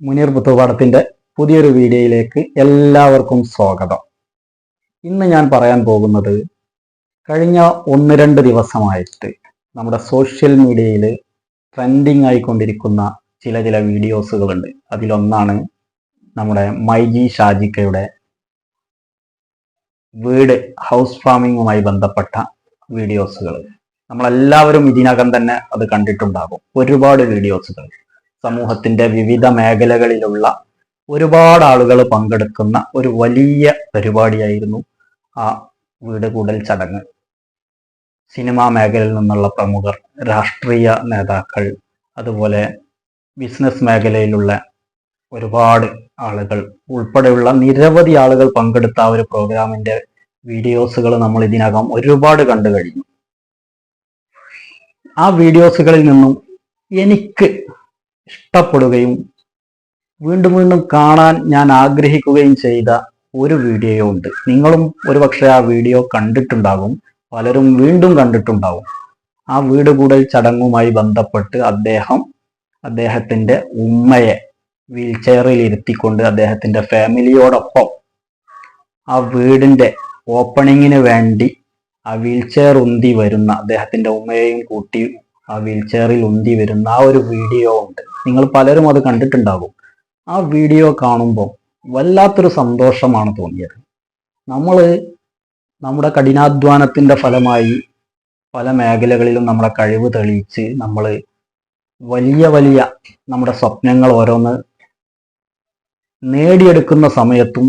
മുനീർ പുത്തുപാടത്തിന്റെ പുതിയൊരു വീഡിയോയിലേക്ക് എല്ലാവർക്കും സ്വാഗതം. ഇന്ന് ഞാൻ പറയാൻ പോകുന്നത് കഴിഞ്ഞ ഒന്ന് രണ്ട് ദിവസമായിട്ട് നമ്മുടെ സോഷ്യൽ മീഡിയയിൽ ട്രെൻഡിങ് ആയിക്കൊണ്ടിരിക്കുന്ന ചില ചില വീഡിയോസുകളുണ്ട്. അതിലൊന്നാണ് നമ്മുടെ മൈജി ഷാജിക്കയുടെ വീട് ഹൗസ് ഫാമിങ്ങുമായി ബന്ധപ്പെട്ട വീഡിയോസുകൾ. നമ്മളെല്ലാവരും ഇതിനകം തന്നെ അത് കണ്ടിട്ടുണ്ടാകും. ഒരുപാട് വീഡിയോസുകൾ. സമൂഹത്തിന്റെ വിവിധ മേഖലകളിലുള്ള ഒരുപാട് ആളുകൾ പങ്കെടുക്കുന്ന ഒരു വലിയ പരിപാടിയായിരുന്നു ആ വീട് കൂടൽ ചടങ്ങ്. സിനിമാ മേഖലയിൽ നിന്നുള്ള പ്രമുഖർ രാഷ്ട്രീയ നേതാക്കൾ അതുപോലെ ബിസിനസ് മേഖലയിലുള്ള ഒരുപാട് ആളുകൾ ഉൾപ്പെടെയുള്ള നിരവധി ആളുകൾ പങ്കെടുത്ത ആ ഒരു പ്രോഗ്രാമിന്റെ വീഡിയോസുകൾ നമ്മൾ ഇതിനകം ഒരുപാട് കണ്ടു കഴിഞ്ഞു. ആ വീഡിയോസുകളിൽ നിന്നും എനിക്ക് ഇഷ്ടപ്പെടുകയും വീണ്ടും വീണ്ടും കാണാൻ ഞാൻ ആഗ്രഹിക്കുകയും ചെയ്ത ഒരു വീഡിയോ ഉണ്ട്. നിങ്ങളും ഒരുപക്ഷെ ആ വീഡിയോ കണ്ടിട്ടുണ്ടാകും. പലരും വീണ്ടും കണ്ടിട്ടുണ്ടാകും. ആ വീട് കൂടൽ ചടങ്ങുമായി ബന്ധപ്പെട്ട് അദ്ദേഹം അദ്ദേഹത്തിന്റെ ഉമ്മയെ വീൽ ചെയറിൽ ഇരുത്തിക്കൊണ്ട് അദ്ദേഹത്തിന്റെ ഫാമിലിയോടൊപ്പം ആ വീടിന്റെ ഓപ്പണിങ്ങിന് വേണ്ടി ആ വീൽ ചെയർ ഉന്തി വരുന്ന അദ്ദേഹത്തിന്റെ ഉമ്മയെയും കൂട്ടി ആ വീൽ ചെയറിൽ ഉന്തി വരുന്ന ആ ഒരു വീഡിയോ ഉണ്ട്. നിങ്ങൾ പലരും അത് കണ്ടിട്ടുണ്ടാകും. ആ വീഡിയോ കാണുമ്പോൾ വല്ലാത്തൊരു സന്തോഷമാണ് തോന്നിയത്. നമ്മൾ നമ്മുടെ കഠിനാധ്വാനത്തിന്റെ ഫലമായി പല മേഖലകളിലും നമ്മുടെ കഴിവ് തെളിയിച്ച് നമ്മൾ വലിയ വലിയ നമ്മുടെ സ്വപ്നങ്ങൾ ഓരോന്ന് നേടിയെടുക്കുന്ന സമയത്തും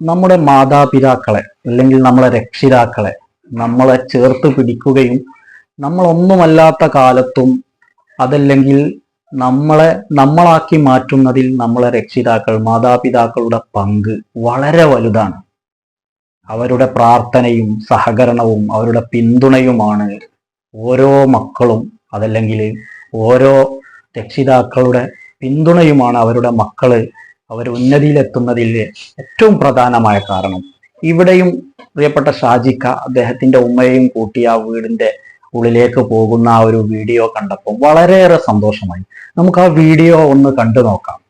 നമ്മുടെ മാതാപിതാക്കളെ അല്ലെങ്കിൽ നമ്മളെ രക്ഷിതാക്കളെ നമ്മളെ ചേർത്ത് പിടിക്കുകയും നമ്മളൊന്നുമല്ലാത്ത കാലത്തും അതല്ലെങ്കിൽ നമ്മളെ നമ്മളാക്കി മാറ്റുന്നതിൽ നമ്മളെ രക്ഷിതാക്കൾ മാതാപിതാക്കളുടെ പങ്ക് വളരെ വലുതാണ്. അവരുടെ പ്രാർത്ഥനയും സഹകരണവും അവരുടെ പിന്തുണയുമാണ് ഓരോ മക്കളും അതല്ലെങ്കിൽ ഓരോ രക്ഷിതാക്കളുടെ പിന്തുണയുമാണ് അവരുടെ മക്കൾ അവർ ഉന്നതിയിലെത്തുന്നതിൽ ഏറ്റവും പ്രധാനമായ കാരണം. ഇവിടെയും പ്രിയപ്പെട്ട ഷാജിക്ക അദ്ദേഹത്തിന്റെ ഉമ്മയെയും കൂട്ടി ആ വീടിന്റെ ഉള്ളിലേക്ക് പോകുന്ന ആ ഒരു വീഡിയോ കണ്ടപ്പോൾ വളരെയേറെ സന്തോഷമായി. നമുക്ക് ആ വീഡിയോ ഒന്ന് കണ്ടു നോക്കാം.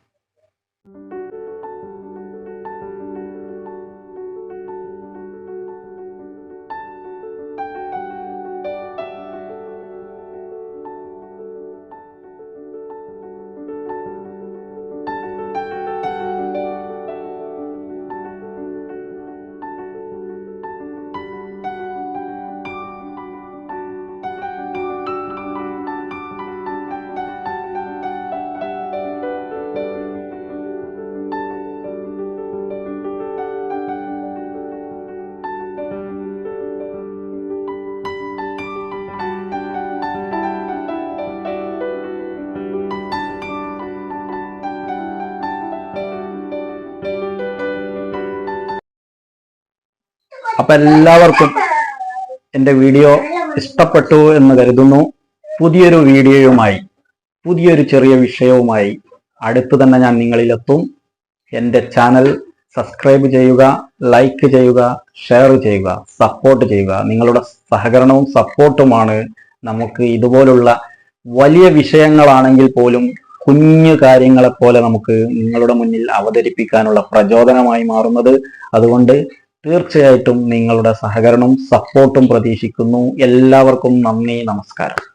അപ്പൊ എല്ലാവർക്കും എന്റെ വീഡിയോ ഇഷ്ടപ്പെട്ടു എന്ന് കരുതുന്നു. പുതിയൊരു വീഡിയോയുമായി പുതിയൊരു ചെറിയ വിഷയവുമായി അടുത്ത് തന്നെ ഞാൻ നിങ്ങളിലെത്തും. എന്റെ ചാനൽ സബ്സ്ക്രൈബ് ചെയ്യുക ലൈക്ക് ചെയ്യുക ഷെയർ ചെയ്യുക സപ്പോർട്ട് ചെയ്യുക. നിങ്ങളുടെ സഹകരണവും സപ്പോർട്ടുമാണ് നമുക്ക് ഇതുപോലുള്ള വലിയ വിഷയങ്ങളാണെങ്കിൽ പോലും കുഞ്ഞു കാര്യങ്ങളെപ്പോലെ നമുക്ക് നിങ്ങളുടെ മുന്നിൽ അവതരിപ്പിക്കാനുള്ള പ്രചോദനമായി മാറുന്നത്. അതുകൊണ്ട് തീർച്ചയായിട്ടും നിങ്ങളുടെ സഹകരണവും സപ്പോർട്ടും പ്രതീക്ഷിക്കുന്നു. എല്ലാവർക്കും നന്ദി നമസ്കാരം.